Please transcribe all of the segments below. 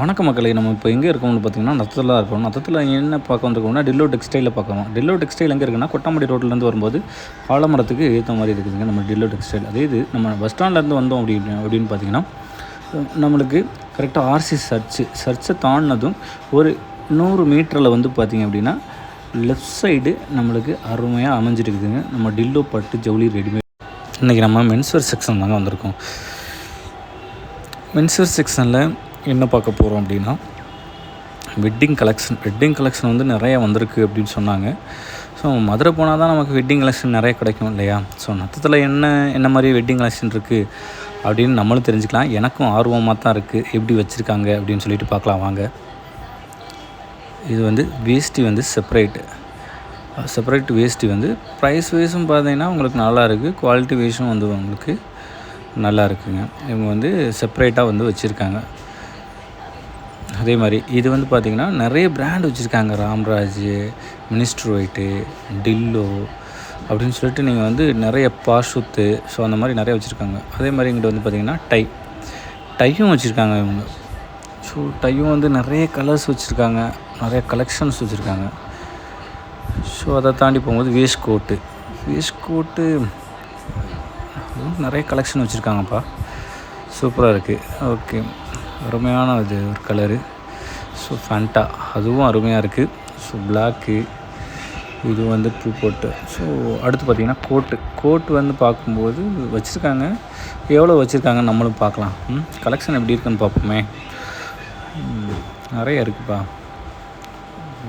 வணக்க மக்களை நம்ம இப்போ எங்கே இருக்கோம்னு பார்த்தீங்கன்னா நத்தத்தில் தான் இருக்கோம். நத்தத்தில் என்ன பார்க்க வந்திருக்கோம்னா டில்லோ டெக்ஸ்டைலில் பார்க்கணும் டில்லோ டெக்ஸ்டைல் எங்கே இருக்குன்னா கொட்டாமடி ரோட்லேருந்து வரும்போது ஆலமரத்துக்கு ஏற்ற மாதிரி இருக்குதுங்க நம்ம டில்லோ டெக்ஸ்டைல். அதே இது நம்ம பஸ் ஸ்டாண்ட்லேருந்து வந்தோம் அப்படின்னு அப்படின்னு பார்த்தீங்கன்னா நம்மளுக்கு கரெக்டாக ஆர்சி சர்ச்சு சர்ச்சை தாண்டினதும் ஒரு நூறு மீட்டரில் வந்து பார்த்திங்க அப்படின்னா லெஃப்ட் சைடு நம்மளுக்கு அருமையாக அமைஞ்சிருக்குதுங்க. நம்ம டில்லோ பட்டு ஜவுளி ரெடிமேட் இன்றைக்கி நம்ம மென்ஸ்வேர் செக்ஷன் தாங்க வந்திருக்கோம். மென்ஸ்வேர் செக்ஷனில் என்ன பார்க்க போகிறோம் அப்படின்னா வெட்டிங் கலெக்ஷன் வெட்டிங் கலெக்ஷன் வந்து நிறைய வந்திருக்கு அப்படின்னு சொன்னாங்க. ஸோ மதுரை போனால் தான் நமக்கு வெட்டிங் கலெக்ஷன் நிறைய கிடைக்கும் இல்லையா? ஸோ நத்தத்தில் என்ன என்ன மாதிரி வெட்டிங் கலெக்ஷன் இருக்குது அப்படின்னு நம்மளும் தெரிஞ்சுக்கலாம். எனக்கும் ஆர்வமாக தான் இருக்குது எப்படி வச்சுருக்காங்க அப்படின்னு சொல்லிட்டு பார்க்கலாம் வாங்க. இது வந்து வேஷ்டி வந்து செப்பரேட்டு செப்பரேட் வேஷ்டி வந்து ப்ரைஸ் வைஸும் பார்த்தீங்கன்னா உங்களுக்கு நல்லா இருக்குது குவாலிட்டி வைஸும் வந்து உங்களுக்கு நல்லா இருக்குங்க. இவங்க வந்து செப்பரேட்டாக வந்து வச்சுருக்காங்க. அதே மாதிரி இது வந்து பார்த்திங்கன்னா நிறைய பிராண்ட் வச்சுருக்காங்க. ராம்ராஜ் மினிஸ்டர் ஒயிட்டு டில்லோ அப்படின்னு சொல்லிட்டு நீங்கள் வந்து நிறைய பாஷுத்து ஸோ அந்த மாதிரி நிறைய வச்சுருக்காங்க. அதே மாதிரி இங்கிட்ட வந்து பார்த்திங்கன்னா டை டையும் வச்சுருக்காங்க இவங்க. ஸோ டையும் வந்து நிறைய கலர்ஸ் வச்சுருக்காங்க. நிறைய கலெக்ஷன்ஸ் வச்சுருக்காங்க. ஸோ அதை தாண்டி போகும்போது வேஸ்ட் கோட்டு. வேஸ்ட் கோட்டு நிறைய கலெக்ஷன் வச்சுருக்காங்கப்பா. சூப்பராக இருக்குது ஓகே அருமையான இது ஒரு கலரு ஸோ ஃபேண்டா அதுவும் அருமையாக இருக்குது ஸோ பிளாக்கு இது வந்து பூ போட்டு. ஸோ அடுத்து பார்த்திங்கன்னா கோட்டு கோட்டு வந்து பார்க்கும்போது வச்சுருக்காங்க. எவ்வளோ வச்சுருக்காங்கன்னு நம்மளும் பார்க்கலாம். ம் கலெக்ஷன் எப்படி இருக்குன்னு பார்ப்போமே. நிறைய இருக்குப்பா.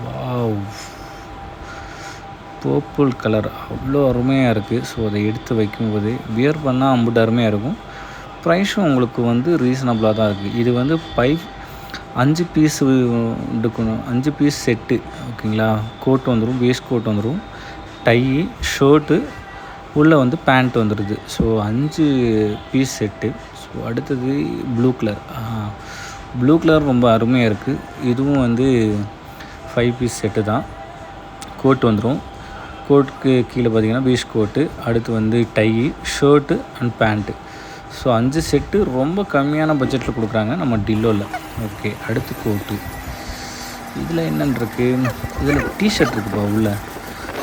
வாவ் பர்பிள் கலர் அவ்வளோ அருமையாக இருக்குது ஸோ அதை எடுத்து வைக்கும்போது வியர் பண்ணால் அம்புட்டு அருமையாக இருக்கும். ப்ரைஸும் உங்களுக்கு வந்து ரீசனபிளாக தான் இருக்குது இது வந்து ஃபைவ் அஞ்சு பீஸ் எடுக்கணும். அஞ்சு பீஸ் செட்டு ஓகேங்களா? கோட் வந்துடும் வேஸ்ட் கோட் வந்துடும் டை ஷர்ட்டு உள்ளே வந்து பேண்ட் வந்துடுது ஸோ அஞ்சு பீஸ் செட்டு ஸோ அடுத்தது ப்ளூ கலர் ப்ளூ கலர் ரொம்ப அருமையாக இருக்குது இதுவும் வந்து ஃபைவ் பீஸ் செட்டு தான். கோட் வந்துடும் கோட்டுக்கு கீழே பார்த்தீங்கன்னா பீச் கோட்டு அடுத்து வந்து tie shirt and pant so அஞ்சு செட்டு ரொம்ப கம்மியான பட்ஜெட்டில் கொடுக்குறாங்க நம்ம டில்லோவில் ஓகே அடுத்து கோட்டு இதில் என்னென்னு இருக்குது இதில் டிஷர்ட் இருக்குப்பா உள்ள.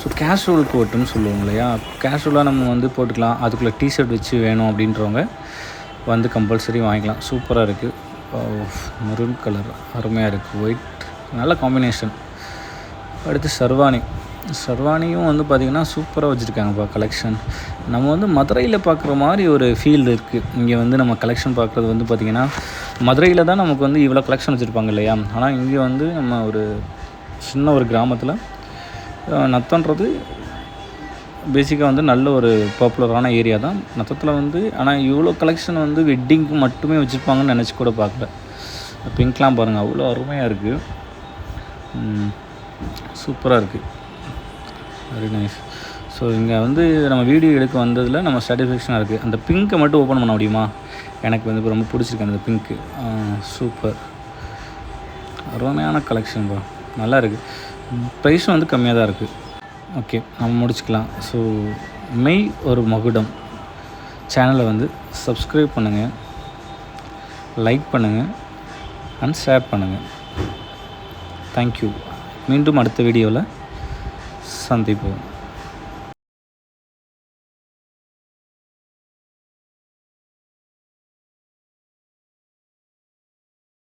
ஸோ கேஷுவல் கோட்டுன்னு சொல்லுவோம் இல்லையா? கேஷுவலாக நம்ம வந்து போட்டுக்கலாம். அதுக்குள்ளே டிஷர்ட் வச்சு வேணும் அப்படின்றவங்க வந்து கம்பல்சரி வாங்கிக்கலாம். சூப்பராக இருக்குது மெரூன் கலர் அருமையாக இருக்குது ஒயிட் நல்ல காம்பினேஷன் அடுத்து சர்வானி சர்வானியும் வந்து பார்த்திங்கன்னா சூப்பராக வச்சுருக்காங்கப்பா கலெக்ஷன் நம்ம வந்து மதுரையில் பார்க்குற மாதிரி ஒரு ஃபீல் இருக்குது இங்கே வந்து நம்ம கலெக்ஷன் பார்க்குறது வந்து பார்த்திங்கன்னா மதுரையில் தான் நமக்கு வந்து இவ்வளோ கலெக்ஷன் வச்சுருப்பாங்க இல்லையா? ஆனால் இங்கே வந்து நம்ம ஒரு சின்ன ஒரு கிராமத்தில் நத்தன்றது பேசிக்காக வந்து நல்ல ஒரு பாப்புலரான ஏரியா தான். நத்தத்தில் வந்து ஆனால் இவ்வளோ கலெக்ஷன் வந்து வெட்டிங்க்கு மட்டுமே வச்சுருப்பாங்கன்னு நினச்சி கூட பார்க்கல பிங்க்லாம் பாருங்கள் அவ்வளோ அருமையாக இருக்குது சூப்பராக இருக்குது வெரி நைஸ் ஸோ இங்கே வந்து நம்ம வீடியோ எடுக்க வந்ததில் நம்ம சாட்டிஸ்ஃபேக்ஷனாக இருக்குது அந்த பிங்க்கை மட்டும் ஓப்பன் பண்ண முடியுமா? எனக்கு வந்து இப்போ ரொம்ப பிடிச்சிருக்கு அந்த பிங்க்கு சூப்பர் அருமையான கலெக்ஷன் பா. நல்லா இருக்குது ப்ரைஸும் வந்து கம்மியாக தான் இருக்குது ஓகே நம்ம முடிச்சுக்கலாம். ஸோ மெய் ஒரு மகுடம். சேனலை வந்து சப்ஸ்கிரைப் பண்ணுங்கள் லைக் பண்ணுங்கள் அண்ட் ஷேர் பண்ணுங்கள் தேங்க்யூ மீண்டும் அடுத்த வீடியோவில் സന്ദീപ്